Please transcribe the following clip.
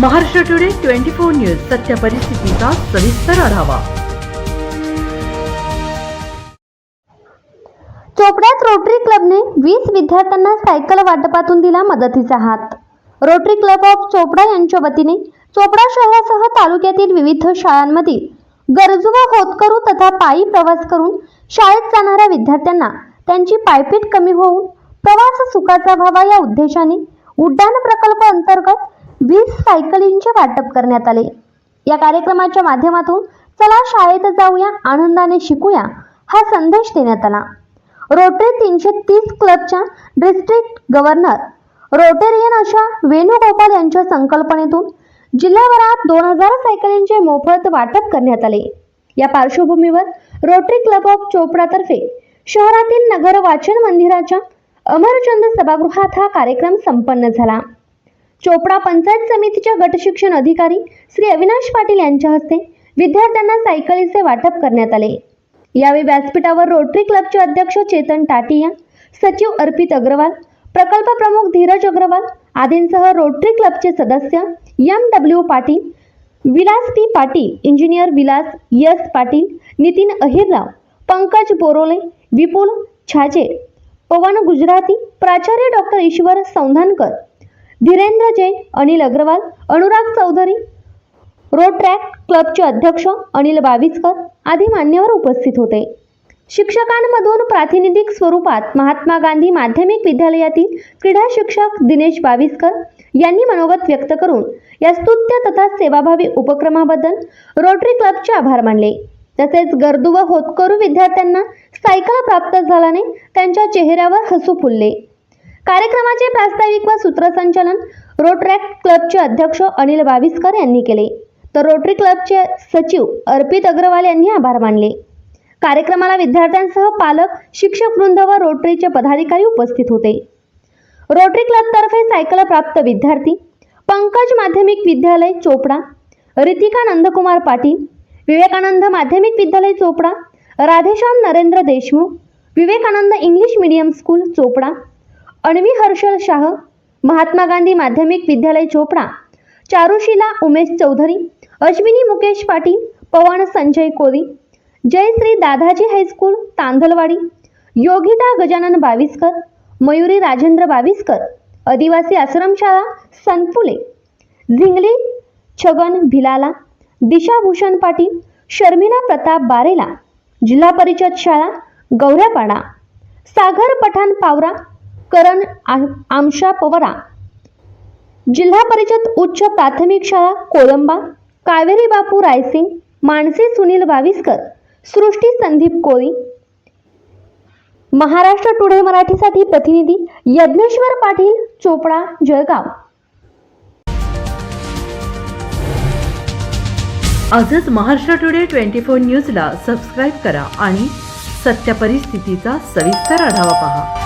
Maharashtra today twenty four news सत्य परिस्थितीचा सविस्तर आढावा. चोपड्यात रोटरी क्लबने वीस विद्यार्थ्यांना सायकल वाटपातून दिला मदतीचा हात. रोटरी क्लब ऑफ चोपडा यांच्या वतीने चोपडा शहरासह तालुक्यातील विविध शाळांमधील गरजू व होतकरू तथा पायी प्रवास करून शाळेत जाणाऱ्या विद्यार्थ्यांना त्यांची पायपीट कमी होऊन प्रवास सुखाचा व्हावा या उद्देशाने उड्डाण प्रकल्प अंतर्गत सायकलींचे वाटप करण्यात आले. या कार्यक्रमाच्या माध्यमातून चला शाळेत जाऊया आनंदाने शिकूया हा संदेश देण्यात आला. रोटरी तीनशे तीस क्लबच्या डिस्ट्रिक्ट गव्हर्नर रोटेरियन अशा वेणुगोपाल यांच्या संकल्पनेतून जिल्हाभरात दोन हजार सायकलींचे मोफत वाटप करण्यात आले. या पार्श्वभूमीवर रोटरी क्लब ऑफ चोपडातर्फे शहरातील नगर वाचन मंदिराच्या अमरचंद सभागृहात हा कार्यक्रम संपन्न झाला. चोपडा पंचायत समितीच्या गट शिक्षण अधिकारी श्री अविनाश पाटील यांच्या हस्ते विद्यार्थ्यांना सायकलीचे वाटप करण्यात आले. यावेळी व्यासपीठावर रोटरी क्लबचे अध्यक्ष चेतन टाटिया सचिव अर्पित अग्रवाल प्रकल्प प्रमुख धीरज अग्रवाल आदींसह रोटरी क्लबचे सदस्य M W Patil Vilas P Patil engineer Vilas S Patil Nitin Ahirrao Pankaj Borole Vipul Chhaje Pavan Gujarati प्राचार्य doctor Ishwar Saundhankar Dhirendra Jain Anil Agrawal Anurag Chaudhari road track क्लबचे अध्यक्ष अनिल बाविस्कर आदी मान्यवर उपस्थित होते. शिक्षकांमधून प्रातिनिधिक स्वरूपात महात्मा गांधी माध्यमिक विद्यालयातील क्रीडा शिक्षक दिनेश बाविस्कर यांनी मनोगत व्यक्त करून या स्तुत्य तथा सेवाभावी उपक्रमाबद्दल रोटरी क्लबचे आभार मानले. तसेच गर्दू व होतकरू विद्यार्थ्यांना सायकल प्राप्त झाल्याने त्यांच्या चेहऱ्यावर हसू फुलले. कार्यक्रमाचे प्रास्ताविक व सूत्रसंचालन रोटरॅक्ट क्लबचे अध्यक्ष अनिल बाविस्कर यांनी केले. तर रोटरी क्लबचे सचिव अर्पित अग्रवाल यांनी आभार मानले. कार्यक्रमाला विद्यार्थ्यांसह पालक शिक्षक वृंद व रोटरीचे पदाधिकारी उपस्थित होते. रोटरी क्लबतर्फे सायकल प्राप्त विद्यार्थी पंकज माध्यमिक विद्यालय चोपडा रितिका नंदकुमार पाटील विवेकानंद माध्यमिक विद्यालय Chopda Radheshyam Narendra Deshmukh Vivekanand English medium school Chopda Anvi Harshal Shah Mahatma Gandhi माध्यमिक विद्यालय चोपडा चारुशिला उमेश चौधरी अश्विनी मुकेश पाटील पवन संजय कोरी जयश्री दादाजी हायस्कूल तांदलवाडी योगिता गजानन बाविस्कर मयुरी राजेंद्र बाविस्कर आदिवासी आश्रमशाळा सनपुले झिंगली छगन भिलाला दिशाभूषण पाटील शर्मिला प्रताप बारेला जिल्हा परिषद शाळा गौऱ्यापाडा सागर पठाण पावरा करण आमशा पवरा. जिल्हा परिषद उच्च प्राथमिक शाळा कोलंबा. कावेरी बापू रायसिंग माणसे सुनील बाविस्कर. सृष्टी संदीप कोळी. महाराष्ट्र टुडे मराठीसाठी प्रतिनिधी यज्ञेश्वर पाटील चोपडा जळगाव. आजच महाराष्ट्र टुडे ट्वेंटी फोर न्यूजला सबस्क्राईब करा आणि सत्य परिस्थितीचा सविस्तर आढावा पहा.